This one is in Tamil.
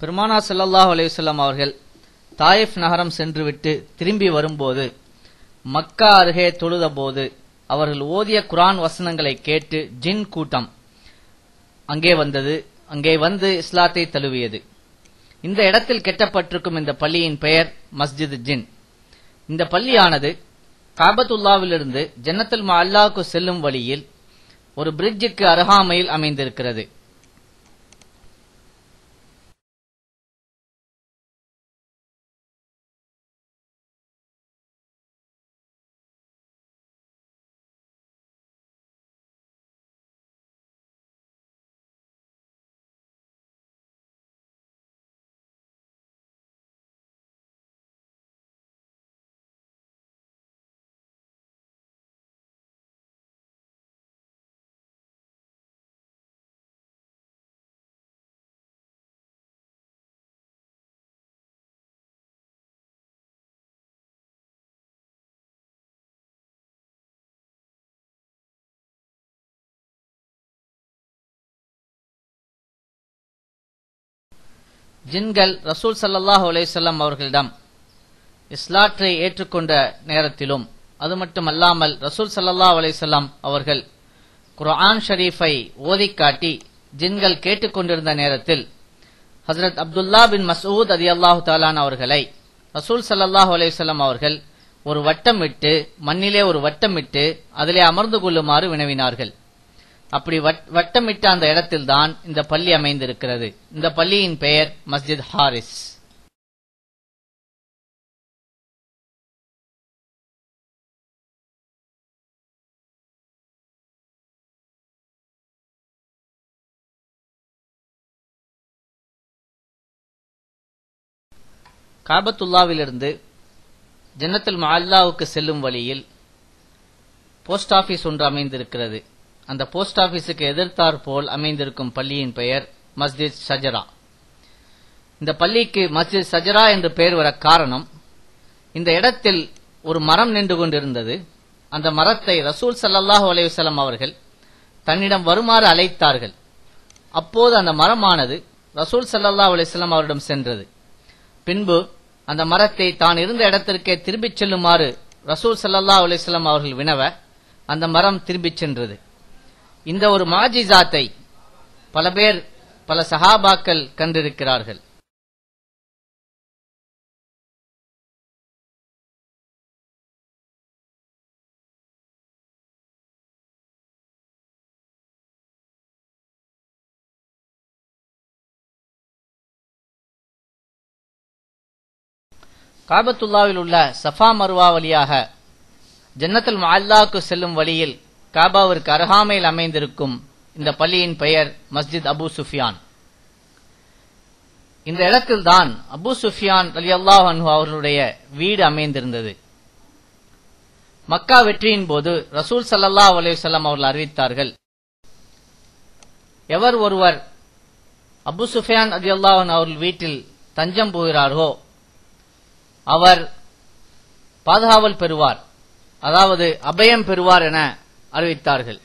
பெருமானா செல்லல்லாஹ் அலையுசல்லாம் அவர்கள் தாயிஃப் நகரம் சென்றுவிட்டு திரும்பி வரும்போது மக்கா அருகே தொழுதபோது அவர்கள் ஓதிய குரான் வசனங்களை கேட்டு ஜின் கூட்டம் அங்கே வந்தது. அங்கே வந்து இஸ்லாத்தை தழுவியது. இந்த இடத்தில் கெட்டப்பட்டிருக்கும் இந்த பள்ளியின் பெயர் மஸ்ஜித் ஜின். இந்த பள்ளியானது காபத்துல்லாவிலிருந்து ஜன்னத்துல் மஅல்லாவுக்கு செல்லும் வழியில் ஒரு பிரிட்ஜுக்கு அருகாமையில் அமைந்திருக்கிறது. ஜின்கள் ரசூல் சல்லாஹ் அலைஹி அவர்களிடம் இஸ்லாற்றை ஏற்றுக்கொண்ட நேரத்திலும் அது மட்டுமல்லாமல் ரசூல் ஸல்லல்லாஹு அலேசல்லாம் அவர்கள் குர்ஆன் ஷரீஃபை ஓதி காட்டி ஜின்கள் கேட்டுக்கொண்டிருந்த நேரத்தில் ஹசரத் அப்துல்லா பின் மசூத் அதி அல்லாஹு தாலான் அவர்களை ரசூல் சல்லாஹ் அலேசல்லாம் அவர்கள் ஒரு வட்டம் விட்டு மண்ணிலே ஒரு வட்டம் விட்டு அதிலே அமர்ந்து கொள்ளுமாறு வினவினார்கள். அப்படி வட்- வட்டமிட்ட அந்த இடத்தில்தான் இந்த பள்ளி அமைந்திருக்கிறது. இந்த பள்ளியின் பெயர் மஸ்ஜித் ஹாரிஸ். காபத்துல்லாவிலிருந்து ஜன்னத்துல் மல்லாவுக்கு செல்லும் வழியில் போஸ்ட் ஆபீஸ் ஒன்று அமைந்திருக்கிறது. அந்த போஸ்ட் ஆபீஸுக்கு எதிர்த்தாற் போல் அமைந்திருக்கும் பள்ளியின் பெயர் மஸ்ஜித் சஜரா இந்த பள்ளிக்கு மஸ்ஜித் சஜரா என்று பெயர் வர காரணம் இந்த இடத்தில் ஒரு மரம் நின்று கொண்டிருந்தது. அந்த மரத்தை ரசூல் சல்லாஹூ அலைஹி அவர்கள் தன்னிடம் வருமாறு அழைத்தார்கள். அப்போது அந்த மரமானது ரசூல் ஸல்லல்லாஹு அலைஹி அவரிடம் சென்றது. பின்பு அந்த மரத்தை தான் இருந்த இடத்திற்கே திரும்பிச் செல்லுமாறு ரசூல் ஸல்லல்லாஹு அலைஹி அவர்கள் வினவ அந்த மரம் திரும்பிச் சென்றது. இந்த ஒரு மாஜிசாத்தை பல பேர் பல சஹாபாக்கள் கண்டிருக்கிறார்கள். காபத்துல்லாவில் உள்ள சஃபா மருவா வழியாக ஜன்னத்துல் மஅல்லாவுக்கு செல்லும் வழியில் காபாவிற்கு அருகாமையில் அமைந்திருக்கும் இந்த பள்ளியின் பெயர் மஸ்ஜித் அபு சுஃபியான். இந்த இடத்தில்தான் அபு சுஃபியான் ரலியல்லாஹு அன்ஹு அவர்களுடைய வீடு அமைந்திருந்தது. மக்கா வெற்றியின் போது ரசூல் ஸல்லல்லாஹு அலைஹி அவர்கள் அறிவித்தார்கள் எவர் ஒருவர் அபு சுஃபியான் ரலியல்லாஹு அல்லாஹன் அவர்கள் வீட்டில் தஞ்சம் போகிறாரோ அவர் பாதுகாவல் பெறுவார் அதாவது அபயம் பெறுவார் என அறிவித்தார்கள்.